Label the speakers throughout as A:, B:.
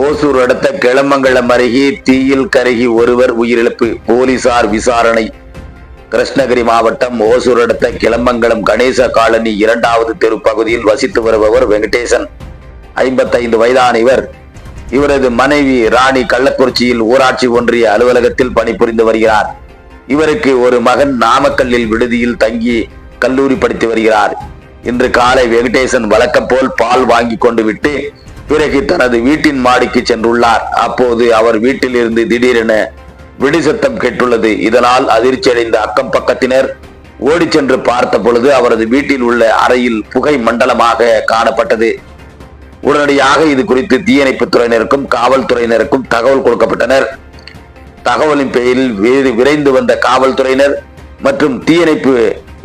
A: ஓசூர் அடுத்த கிளமங்கலம் அருகே தீயில் கருகி ஒருவர் உயிரிழப்பு. போலீசார் விசாரணை. கிருஷ்ணகிரி மாவட்டம் ஓசூர் அடுத்த கிளமங்கலம் கணேச காலனி இரண்டாவது தெரு பகுதியில் வசித்து வருபவர் வெங்கடேசன். ஐம்பத்தைந்து வயதான இவர். இவரது மனைவி ராணி கள்ளக்குறிச்சியில் ஊராட்சி ஒன்றிய அலுவலகத்தில் பணிபுரிந்து வருகிறார். இவருக்கு ஒரு மகன் நாமக்கல்லில் விடுதியில் தங்கி கல்லூரி படித்து வருகிறார். இன்று காலை வெங்கடேசன் வழக்கம் போல் பால் வாங்கி கொண்டு விட்டு பிறகு தனது வீட்டின் மாடிக்கு சென்றுள்ளார். அப்போது அவர் வீட்டில் இருந்து திடீரென வெடி சத்தம் கேட்டுள்ளது. இதனால் அதிர்ச்சியடைந்த அக்கம் பக்கத்தினர் ஓடி சென்று பார்த்த பொழுது அவரது வீட்டில் உள்ள அறையில் புகை மண்டலமாக காணப்பட்டது. உடனடியாக இது குறித்து தீயணைப்பு துறையினருக்கும் காவல்துறையினருக்கும் தகவல் கொடுக்கப்பட்டனர். தகவலின் பெயரில் விரைந்து வந்த காவல்துறையினர் மற்றும் தீயணைப்பு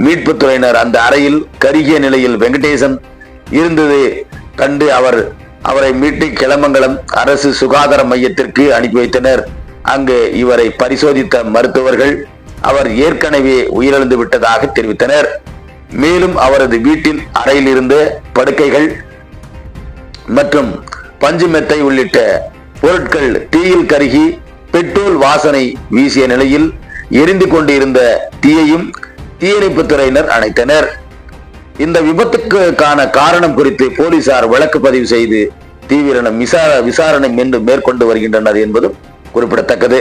A: மீட்பு துறையினர் அந்த அறையில் கருகிய நிலையில் வெங்கடேசன் இருந்தது கண்டு அவர் அவரை மீட்டு கிளமங்கலம் அரசு சுகாதார மையத்திற்கு அனுப்பி வைத்தனர். அங்கு இவரை பரிசோதித்த மருத்துவர்கள் அவர் ஏற்கனவே உயிரிழந்து விட்டதாக தெரிவித்தனர். மேலும் அவரது வீட்டின் அறையில் இருந்த படுக்கைகள் மற்றும் பஞ்சு மெத்தை உள்ளிட்ட பொருட்கள் தீயில் கருகி பெட்ரோல் வாசனை வீசிய நிலையில் எரிந்து கொண்டிருந்த தீயையும் தீயணைப்புத்துறையினர் அணைத்தனர். இந்த விபத்துக்கான காரணம் குறித்து போலீசார் வழக்கு பதிவு செய்து தீவிர விசாரணை மீண்டும் மேற்கொண்டு வருகின்றனர் என்பதும் குறிப்பிடத்தக்கது.